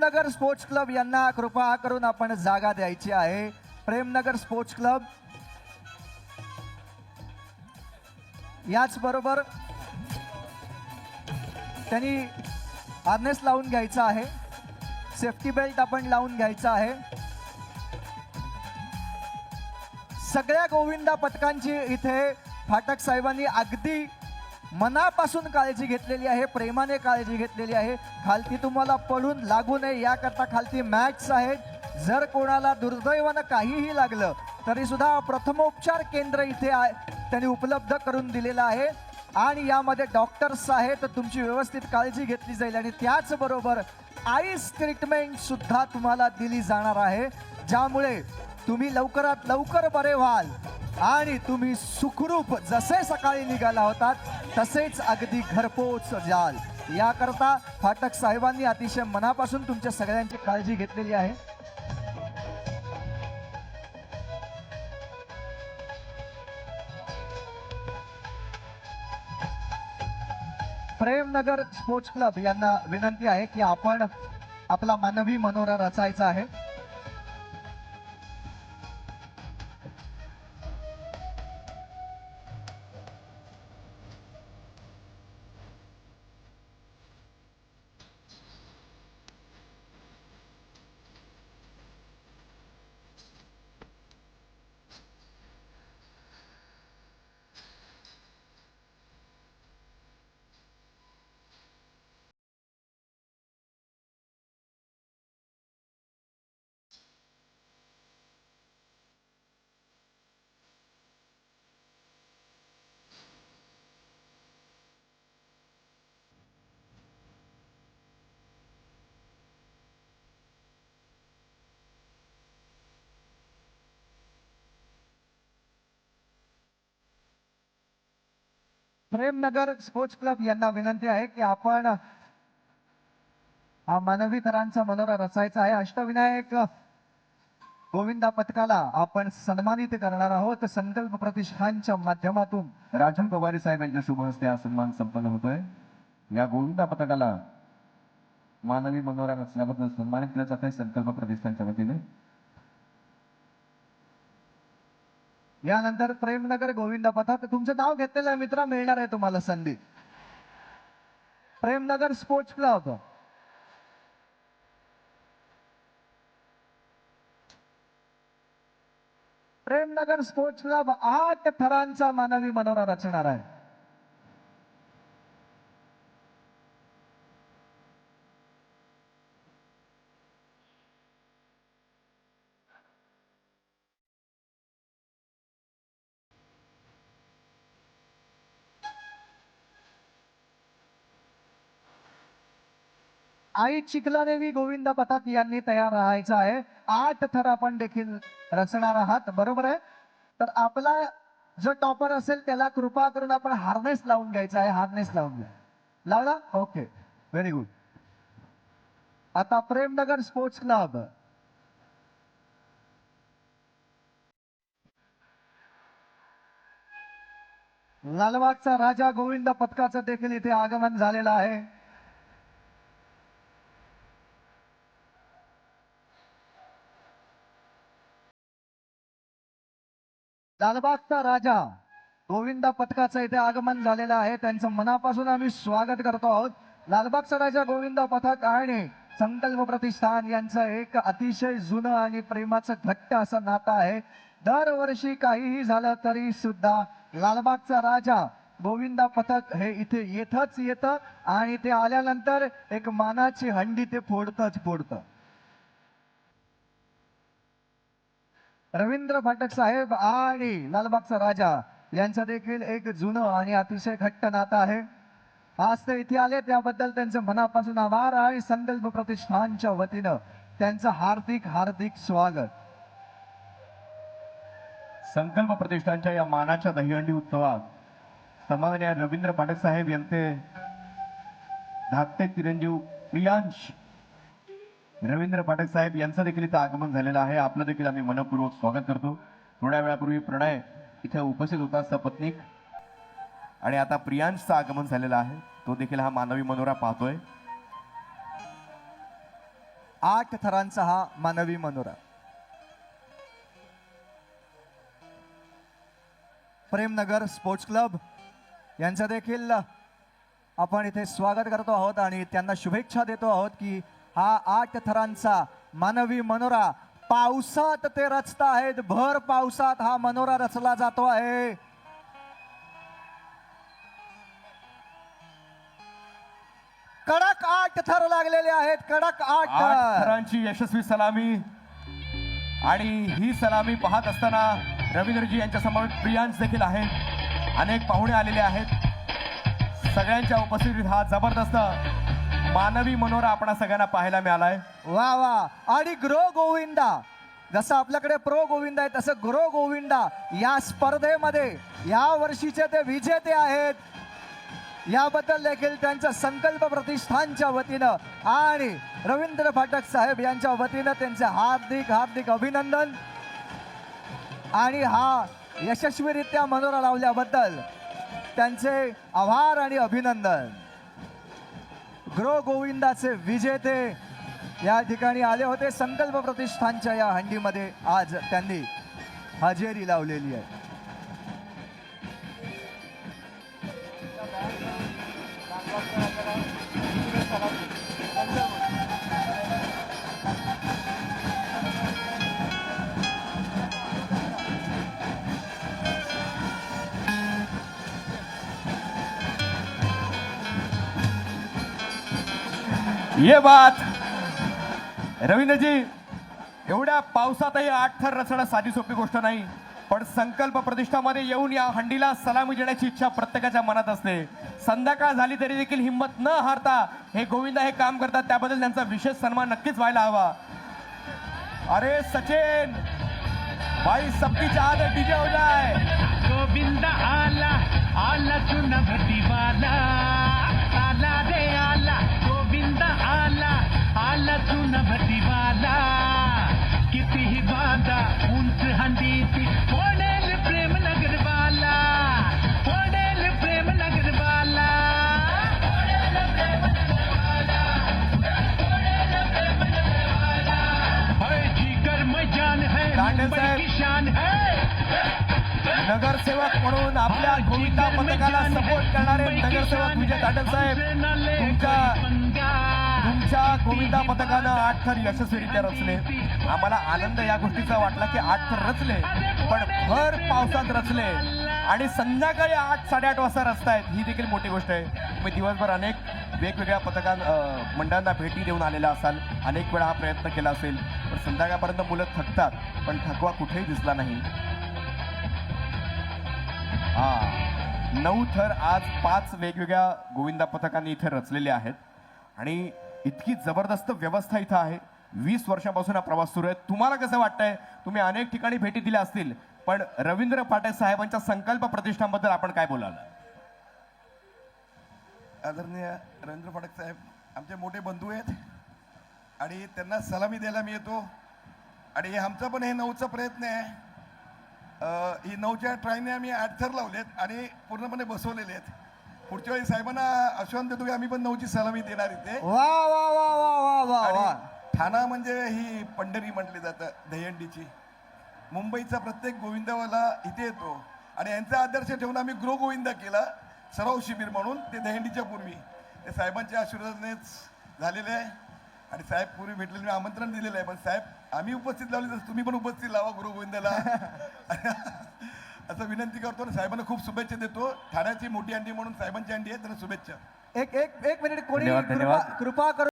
Premnagar sports club यांना कृपा करून आपण जागा द्यायची आहे. Premnagar sports club. याचबरोबर त्यांनी हार्नेस लावून घ्यायचा आहे. सेफ्टी बेल्ट आपण लावून घ्यायचा आहे. सगळ्या गोविंदा पथकांची इथे फाटक साहेबांनी अगदी मनापासून काळजी घेतलेली आहे प्रेमाने काळजी घेतलेली आहे. खालती तुम्हाला पडून लागू नये याकरता खालती मॅट्स आहेत. जर कोणाला दुर्दैवानं काहीही लागलं तरी सुद्धा प्रथमोपचार केंद्र इथे आहे त्यांनी उपलब्ध करून दिलेलं आहे. आणि यामध्ये डॉक्टर्स आहेत तुमची व्यवस्थित काळजी घेतली जाईल. आणि त्याचबरोबर आईस ट्रीटमेंट सुद्धा तुम्हाला दिली जाणार आहे. ज्यामुळे तुम्ही लवकरात लवकर बरे व्हाल. आणि तुम्ही सुखरूप जसे सकाळी निघाला होतात तसेच अगदी घरपोच जाल. याकरता फाटक साहेबांनी अतिशय मनापासून तुमच्या सगळ्यांची काळजी घेतलेली आहे. प्रेमनगर स्पोर्ट्स क्लब यांना विनंती आहे की आपण आपला मानवी मनोरा रचायचा आहे. प्रेमनगर स्पोर्ट्स क्लब यांना विनंती आहे की आपण हा मानवी तरांचा मनोरा रचायचा आहे. अष्टविनायक गोविंदा पथकाला आपण सन्मानित करणार आहोत. संकल्प प्रतिष्ठानच्या माध्यमातून राजन पवारी साहेब यांच्या शुभ हस्ते हा सन्मान संपन्न होतोय. या गोविंदा पथकाला मानवी मनोरा रचल्याबद्दल सन्मानित केलं जात आहे संकल्प प्रतिष्ठानच्या वतीने यानंतर प्रेमनगर गोविंदा पथक तुमचं नाव घेतलेलं मित्र मिळणार आहे तुम्हाला संधी. Premnagar sports club. Premnagar sports club आठ थरांचा मानवी मनोरा रचणार आहे. आई चिखलादेवी गोविंद पथक यांनी तयार राहायचं आहे. आठ थर आपण देखील रचणार आहात. बरोबर आहे? तर आपला जो टॉपर असेल त्याला कृपा करून आपण हार्नेस लावून घ्यायचा आहे. हार्नेस लावून घ्या. लावला? ओके व्हेरी गुड आता प्रेमनगर स्पोर्ट्स क्लब लालबागचा राजा गोविंद पथकाचं देखील इथे आगमन झालेलं आहे. लालबागचा राजा गोविंदा पथकाचं इथे आगमन झालेलं आहे. त्यांचं मनापासून आम्ही स्वागत करतो आहोत. लालबागचा राजा गोविंदा पथक आणि संकल्प प्रतिष्ठान यांचं एक अतिशय जुनं आणि प्रेमाचं घट्ट असं नातं आहे. दरवर्षी काहीही झालं तरी सुद्धा लालबागचा राजा गोविंदा पथक हे इथे येतच येतं आणि ते आल्यानंतर एक मानाची हंडी ते फोडतच फोडतं. रवींद्र फाटक साहेब आणि लालबागचा राजा यांचं देखील एक जुनं आणि अतिशय घट्ट नातं आहे. आज ते इथे आले त्याबद्दल त्यांचे मनापासून आभार आणि संकल्प प्रतिष्ठानच्या वतीनं त्यांचं हार्दिक हार्दिक स्वागत. संकल्प प्रतिष्ठानच्या या मानाच्या दहीहंडी उत्सवात सन्माननीय रवींद्र पाठक साहेब यांचे धाकटे चिरंजीव प्रियांश रवींद्र पाठक साहेब यांचं देखील इथं आगमन झालेलं आहे. आपलं देखील आम्ही मनपूर्वक स्वागत करतो. थोड्या वेळापूर्वी प्रणय इथे उपस्थित होता सपत्नीक. आणि आता प्रियांशचं आगमन झालेलं आहे. तो देखील हा मानवी मनोरा पाहतोय. आठ थरांचा हा मानवी मनोरा. प्रेमनगर स्पोर्ट्स क्लब यांचं देखील आपण इथे स्वागत करतो आहोत आणि त्यांना शुभेच्छा देतो आहोत की हा आठ थरांचा मानवी मनोरा. पावसात ते रचत आहेत भर पावसात हा मनोरा रचला जातो आहे. कडक आठ थर लागलेले आहेत कडक आठ. थर थरांची यशस्वी सलामी. आणि ही सलामी पाहत असताना रवींद्रजी यांच्या समोर प्रियांश देखील आहेत. अनेक पाहुणे आलेले आहेत. सगळ्यांच्या उपस्थितीत हा जबरदस्त मानवी मनोरा आपणा सगळ्यांना पाहायला मिळालाय. वा वा. आणि ग्रो गोविंदा जसं आपल्याकडे प्रो गोविंदा आहे तसं ग्रो गोविंदा या स्पर्धेमध्ये या वर्षीचे ते विजेते आहेत. याबद्दल देखील त्यांच्या संकल्प प्रतिष्ठानच्या वतीनं आणि रवींद्र फाटक साहेब यांच्या वतीनं त्यांचे हार्दिक हार्दिक अभिनंदन. आणि हा यशस्वीरित्या मनोरा लावल्याबद्दल त्यांचे आभार आणि अभिनंदन. ग्रो गोविंदाचे विजेते या ठिकाणी आले होते. संकल्प प्रतिष्ठानच्या या हंडीमध्ये आज त्यांनी हजेरी लावलेली आहे. ये बात. रवींद्रजी एवढ्या पावसातही आठ थर रचणं साधी सोपी गोष्ट नाही पण संकल्प प्रतिष्ठामध्ये येऊन या हंडीला सलामी देण्याची इच्छा प्रत्येकाच्या मनात असते. संध्याकाळ झाली तरी देखील हिंमत न हारता हे गोविंदा हे काम करतात त्याबद्दल त्यांचा विशेष सन्मान नक्कीच व्हायला हवा. अरे सचिन भाई सबकी चाहत डीजे हो जाए गोविंद आला आला चुना भटीवाला चुना भटीवाला कितीही बाधा उंच हंडीची ओढेल प्रेम नगरवाला ओढेल प्रेम नगरवाला जान है है। नगरसेवक म्हणून आपल्या गोविंदा पथकाला सपोर्ट करणारे नगरसेवक विजय ताटल साहेब. तुमच्या तुमच्या गोविंदा पथकानं आठ थर यशस्वीरित्या रचले. आम्हाला आनंद या गोष्टीचा वाटला की आठ थर रचले पण भर पावसात रचले. आणि संध्याकाळी आठ साडेआठ वाजता रचतायत ही देखील मोठी गोष्ट आहे. तुम्ही दिवसभर अनेक वेगवेगळ्या पथकां मंडळांना भेटी देऊन आलेला असाल. अनेक वेळा हा प्रयत्न केला असेल. पण संध्याकाळपर्यंत मुलं थकतात. पण थकवा कुठेही दिसला नाही. हा. नऊ थर आज पाच वेगवेगळ्या गोविंदा पथकांनी इथे रचलेले आहेत. आणि इतकी जबरदस्त व्यवस्था इथं आहे. वीस वर्षापासून हा प्रवास सुरू आहे. तुम्हाला कसं वाटतंय? तुम्ही अनेक ठिकाणी भेटी दिल्या असतील पण रवींद्र पाटील साहेबांच्या संकल्प प्रतिष्ठानबद्दल आपण काय बोलाल? आदरणीय रवींद्र फडक साहेब आमचे मोठे बंधू आहेत आणि त्यांना सलामी द्यायला मी येतो. आणि आमचा पण हे नऊचा प्रयत्न आहे. ही नऊच्या ट्रायने आम्ही आठ थर लावलेत आणि पूर्णपणे बसवलेले आहेत. पुढच्या वेळी साहेबांना आश्वासन देतो की आम्ही पण नऊची सलामी देणार इथे. वा वा वा वा वा वा वा. आणि ठाणा म्हणजे ही पंढरी म्हटली जातं दहीहंडीची. मुंबईचा प्रत्येक गोविंदावाला इथे येतो. आणि यांचा आदर्श ठेवून आम्ही गृह गोविंदा केला सराव शिबिर म्हणून ते दहीहंडीच्या पूर्वी. ते साहेबांच्या आशीर्वादानेच झालेले आहे. आणि साहेब पूर्वी भेटलेले मी आमंत्रण दिलेलं आहे. पण साहेब आम्ही उपस्थित लावले तर तुम्ही पण उपस्थित लावा गुरु गोविंदाला असं विनंती करतो आणि साहेबांना खूप शुभेच्छा देतो ठाण्याची मोठी अंडी म्हणून साहेबांची अंडी आहे त्यांना शुभेच्छा एक एक एक मिनिट कोणी धन्यवाद, कृपा. कृपा करून